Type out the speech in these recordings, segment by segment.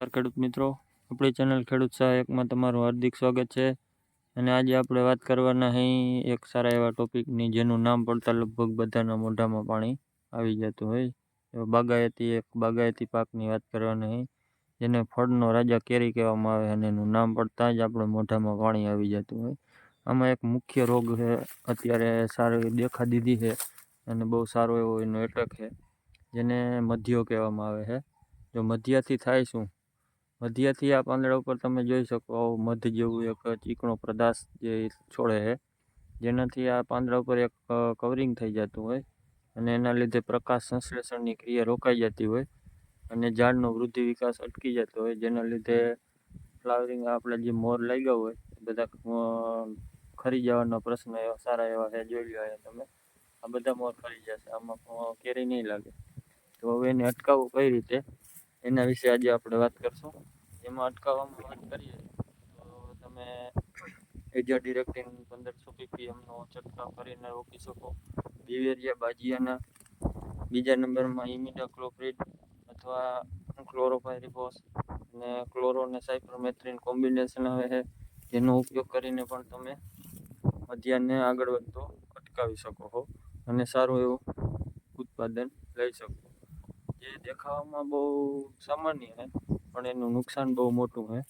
ખેડૂત મિત્રો. આપણી ચેનલ ખેડૂત સહાયકમાં તમારું હાર્દિક સ્વાગત છે. અને આજે આપણે વાત કરવાના અહીં એક સારા એવા ટોપિકની જેનું નામ પડતા લગભગ બધાના મોઢામાં પાણી આવી જતું હોય. એવા બાગાયતી, એક બાગાયતી પાકની વાત કરવાની અહીં જેને ફળનો રાજા કેરી કહેવામાં આવે અને એનું નામ પડતાં જ આપણે મોઢામાં પાણી આવી જતું હોય. આમાં એક મુખ્ય રોગ છે અત્યારે સારી દેખા દીધી છે અને બહુ સારો એવો એનો એટેક છે જેને મધ્યો કહેવામાં આવે છે જો મધ્યથી થાય શું? મધ્યથી આ પાંદડા ઉપર તમે જોઈ શકો આવો મધ જેવું એક ચીકણો પ્રદાશ જે છોડે છે. જેનાથી આ પાંદડા ઉપર એક કવરિંગ થઈ જતું હોય અને એના લીધે પ્રકાશ સંશ્લેષણની ક્રિયા રોકાઈ જતી હોય અને ઝાડનો વૃદ્ધિ વિકાસ અટકી જતો હોય. જેના લીધે ફ્લાવરિંગ આપણે જે મોર લાગ્યા હોય એ બધા ખરી જવાનો પ્રશ્ન એવા, સારા એવા છે. જોઈ લો તમે. આ બધા મોર ખરી જશે. આમાં કેરી નહીં લાગે. તો હવે એને અટકાવવું કઈ રીતે? એના વિશે આજે આપણે વાત કરશું. એમાં અટકાવવામાં વાત કરીએ તો તમે એજા ડિરેક્ટિન પંદરસો પીપીએમનો છંટકાવ કરીને રોકી શકો. બિવેરિયા બાજિયાના બીજા નંબરમાં ઇમિડાક્લોપ્રિડ અથવા ક્લોરોફાયરિફોસ અને ક્લોરો અને સાયપ્રોમેથ્રિન કોમ્બિનેશન આવે છે. જેનો ઉપયોગ કરીને પણ તમે મધ્યાને આગળ વધતો અટકાવી શકો છો અને સારું એવું ઉત્પાદન લઈ શકો. જે દેખાવામાં બહુ સામાન્ય છે, પણ એનું નુકસાન બહુ મોટું છે.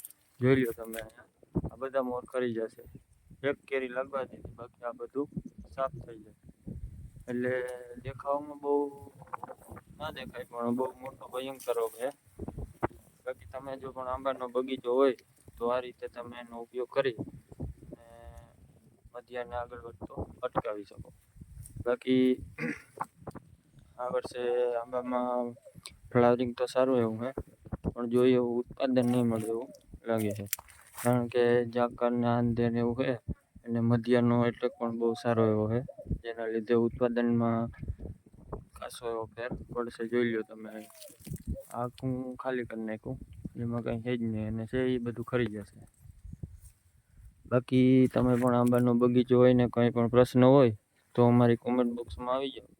જોઈ લો તમે અહીંયા આ બધા મોર કરી જશે. એક કેરી લાગવા દીધી બાકી આ બધું સાફ થઈ જાય. એટલે દેખાવામાં બહુ ના દેખાય, પણ બહુ મોટો ભયંકર રોગ છે. બાકી તમે જો પણ આંબાનો બગીચો હોય, તો આ રીતે તમે એનો ઉપયોગ કરી મધ્યાને આગળ વધતો અટકાવી શકો. બાકી આ વર્ષે આંબામાં ફ્લાવરિંગ તો સારું એવું છે પણ જોઈએ એવું ઉત્પાદન નહીં મળે એવું લાગે છે. કારણ કે ઝાકળના અંધે ને એવું છે અને મધ્યનો એટેક પણ બહુ સારો એવો છે જેના લીધે ઉત્પાદનમાં ખાસો એવો ફેર પડશે. જોઈ લો તમે આખું ખાલી કરી નાખ્યું, એમાં કંઈ છે જ નહીં, અને છે એ બધું ખરી જશે. બાકી તમે પણ આંબાનો બગીચો હોય ને કંઈ પણ પ્રશ્ન હોય, તો અમારી કોમેન્ટ બોક્સમાં આવી જાઓ.